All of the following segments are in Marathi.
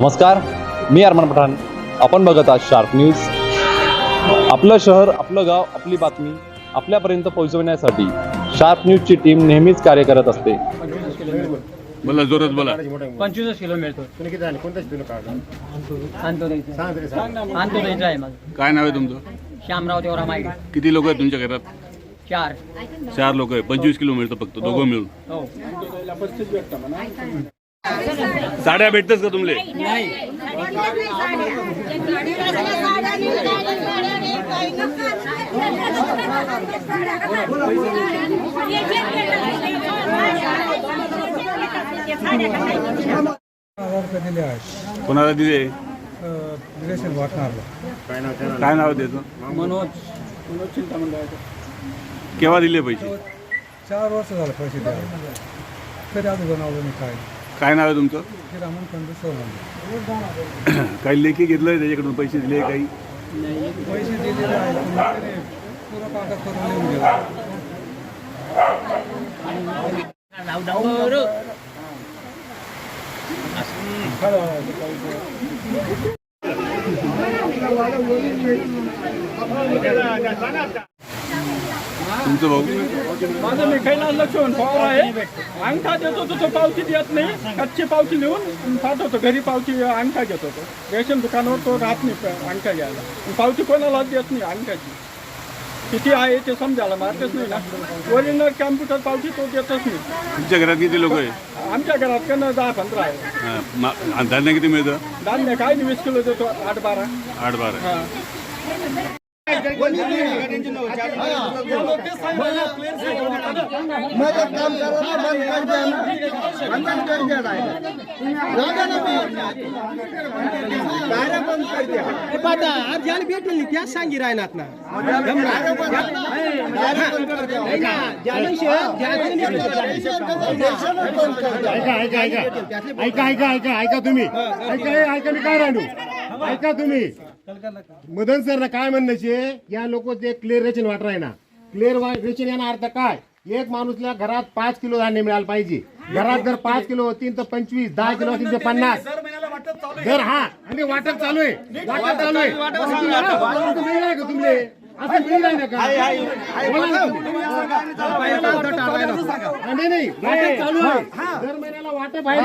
नमस्कार मी अरमान पठाण. आपण बघत आहात शार्प न्यूज आपलं शहर आपलं गाव आपली बातमी आपल्यापर्यंत पोहोचवण्यासाठी शार्प न्यूजची टीम नेहमीच कार्य करत असते. बोला जोरात बोला. पंचवीस किलो मिळतो. आहे काय नाव आहे तुमचं? श्यामराव देवराम आयडी किती लोक आहेत तुमच्या घरात? चार. चार लोक आहे पंचवीस किलो मिळतं फक्त दोघं मिळून. हो. साड्या भेटतात का तुमले? कोणाला दिले? काय नाव त्यानं काय नाव आहे त्याचं? मनोज. केव्हा दिले पैसे? चार वर्ष झालं पैसे द्यायला. तरी अजून बनवलं मी काय. काय नाव आहे तुमचं? रामन काही लेखी घेतलंय त्याच्याकडून? पैसे दिले काही? पैसे दिलेले आहेत. पण त्याने पुरा कागद करून लिहून गेला तुमचं भाऊ? माझं मी कैलास लक्ष्मण पवार आहे. अंगठा देतो तो पावती देत नाही. कच्ची पावती लिहून पाठवतो घरी पावती अंगठा घेतो तो. रेशन दुकानावर तो राहत नाही अंगठा घ्यायला. पावती कोणाला देत नाही? अंगठाची किती आहे ते समजायला मार्गच नाही ना. ओरिजिनल कॅम्प्युटर पावती तो देतच नाही. तुमच्या घरात किती लोक आहे? आमच्या घरात कन दहा पंधरा आहे. धान्य किती मिळतं? धान्य काय नाही वीस किलो देतो आठ बारा. आठ बारा. हा भेटेल त्याच सांगी राहणार ना ऐका ऐका ऐका ऐका ऐका ऐका ऐका तुम्ही ऐका ऐका मी काय राहिलो ऐका तुम्ही मदन सर काय म्हणण्याचे या लोक ते क्लिअर रेशन वाटर आहे ना क्लिअर रेशन याना अर्थ काय? एक माणूसला घरात पाच किलो धान्य मिळालं पाहिजे. घरात जर पाच किलो होतील तर पंचवीस दहा किलो होतील तर पन्नास. दर हा आणि वाटप चालू आहे. वाटप चालू आहे. तुमले? असं का बोला. ना तुम्ही. नाही नाही वाटप चालू आहे. दर महिन्याला वाटप आहे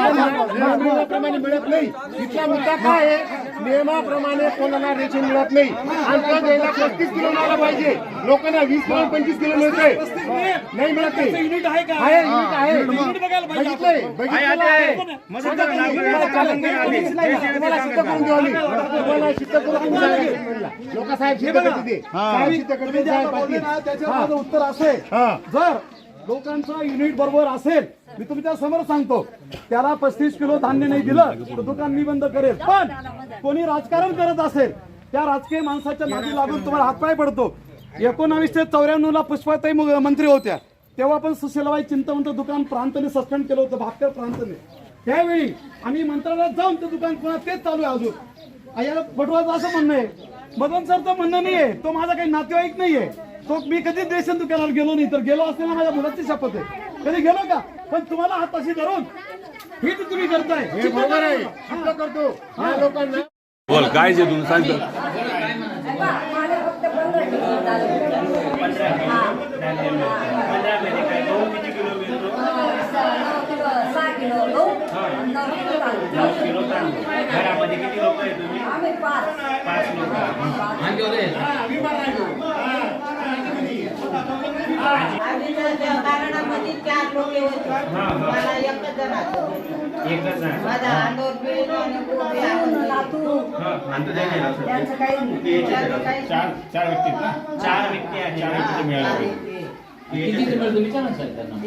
नियमाप्रमाणे मिळत नाही. तिथला मुद्दा काय आहे? नियमाप्रमाणे कोणाला रेशन मिळत नाही. आणि तो द्यायला पस्तीस किलो मिळाला पाहिजे. लोकांना वीस किलो पंचवीस किलो मिळतंय. नाही मिळत नाही. युनिट आहे का? आहे युनिट आहे. बघितलंय आहे. तुम्हाला करून. लोक साहेब त्याच्यावर उत्तर असेल. हा. जर लोकांचा युनिट बरोबर असेल मी तुमच्यासमोर सांगतो. त्याला पस्तीस किलो धान्य नाही दिलं तर दुकान मी बंद करेल. पण कोणी राजकारण करत असेल त्या राजकीय माणसाच्या नादी लागून तुम्हाला हातपाय पडतो. एकोणावीसशे चौऱ्याण्णव ला पुष्पाताई मंत्री होत्या. तेव्हा पण सुशीलाबाई चिंतवंत दुकान प्रांताने सस्पेंड केलं होतं भापकर प्रांताने. त्यावेळी आम्ही मंत्रालयात जाऊन ते दुकान पुन्हा तेच चालू आहे अजून. याला पटवायचं असं म्हणणं आहे. मदन सरचं म्हणणं नाहीये. तो माझा काही नातेवाईक नाहीये. तो मी कधीच रेशन दुकानावर गेलो नाही. तर गेलो असताना माझ्या मुलाची शपथ आहे. कधी गेलो का? पण तुम्हाला हात अशी धरून. ही तर तुम्ही करताय. हे बरोबर आहे. सिद्ध करतो. या लोकांना. बोल काय जे तुम्ही सांगतो घरामध्ये किती लोक आहे तुम्ही पाच लोक कारणामध्ये चार लोक होते. मला एकच जणाचं माझा अंडोर बीड आणि तो. त्यांचं काही त्यांचं चार चार व्यक्ती आहेत ना? चार व्यक्ती आहेत. चार व्यक्ती मिळाले पाहिजे.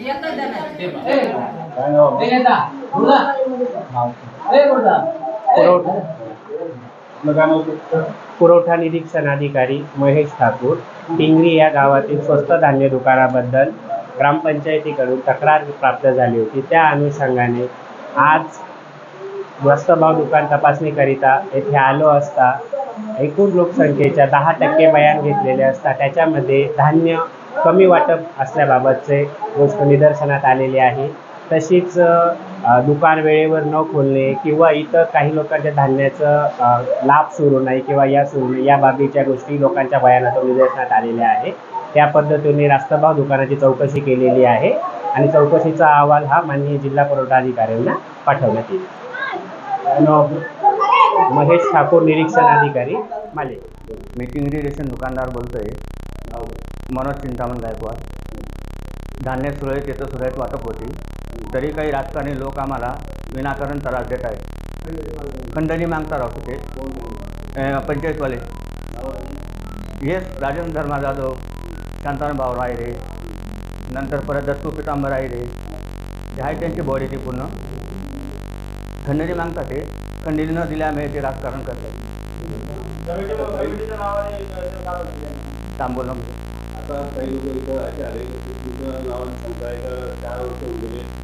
एकच जणाचं पुरवठा निरीक्षण अधिकारी महेश ठाकूर. टिंगरी या गावातील स्वस्त धान्य दुकानाबद्दल ग्रामपंचायतीकडून तक्रार प्राप्त झाली होती. त्या अनुषंगाने आज स्वस्तभाव दुकान तपासणीकरिता येथे आलो असता एकूण लोकसंख्येच्या दहा टक्के बयान घेतलेले असता. त्याच्यामध्ये धान्य कमी वाटप असल्याबाबतचे गोष्ट निदर्शनात आलेली आहे. तशीच दुकान वेळेवर न खोलणे किंवा इतर काही लोकांच्या धान्याचं लाभ सुरू नाही किंवा या सुरू नाही या बाबीच्या गोष्टी लोकांच्या बयानातून निदर्शनात आलेल्या आहे त्या पद्धतीने रास्तभाव दुकानाची चौकशी केलेली आहे आणि चौकशीचा अहवाल हा माननीय जिल्हा पुरवठा अधिकाऱ्यांना पाठवण्यात येईल. महेश ठाकूर निरीक्षण अधिकारी माले. मी टिंगरी रेशन दुकानदार बोलतोय. मनोज चिंतामण गायकवाड. धान्य सुरळीत येतं सुरळीत वाटप होती तरी काही राजकारणी लोक आम्हाला विनाकारण त्रास देत आहेत. खंडणी मागता राहत होते पंचायतवाले. येस राजेंद्र धर्मा जाधव शांताराम भाऊ रायरे नंतर परत दत्तू पितांबर रायरे जे आहे त्यांची बॉडी ती पूर्ण. खंडणी मागतात ते. खंडणी न दिल्यामुळे ते राजकारण करतात. तांबोला आता काही लोक इथं असे आले की नावाने वर्ष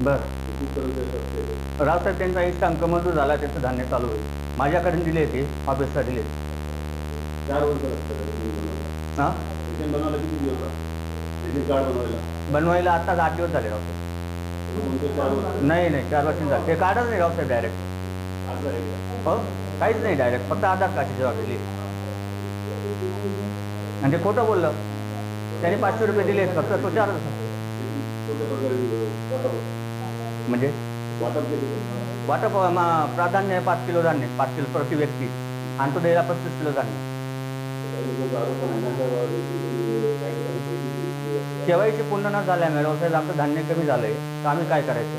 बरं. कुठपर्यंत असते त्यांचा एक अंक मंजूर झाला त्याचं धान्य चालू होईल. माझ्याकडे दिले ते ऑफिसला दिले. बनवायला हां आता आठ दिवस झाले रावसाहेब. नाही नाही चार वर्ष झाले. ते काढत नाही रावसाहेब डायरेक्ट हो? काहीच नाही डायरेक्ट फक्त आधार कार्डची जबाबदारी. आणि ते खोटं बोललं. त्याने पाचशे रुपये दिले फक्त तो चार वाटप म्हणजे? वाटप प्राधान्य आहे पाच किलो धान्य पाच किलो प्रति व्यक्ती. आणि तो द्यायला पस्तीस किलो धान्य. केवायची केवायसी पूर्ण न झाल्यामुळे व्यवसायात आमचं धान्य कमी झालंय. तर आम्ही काय करायचं?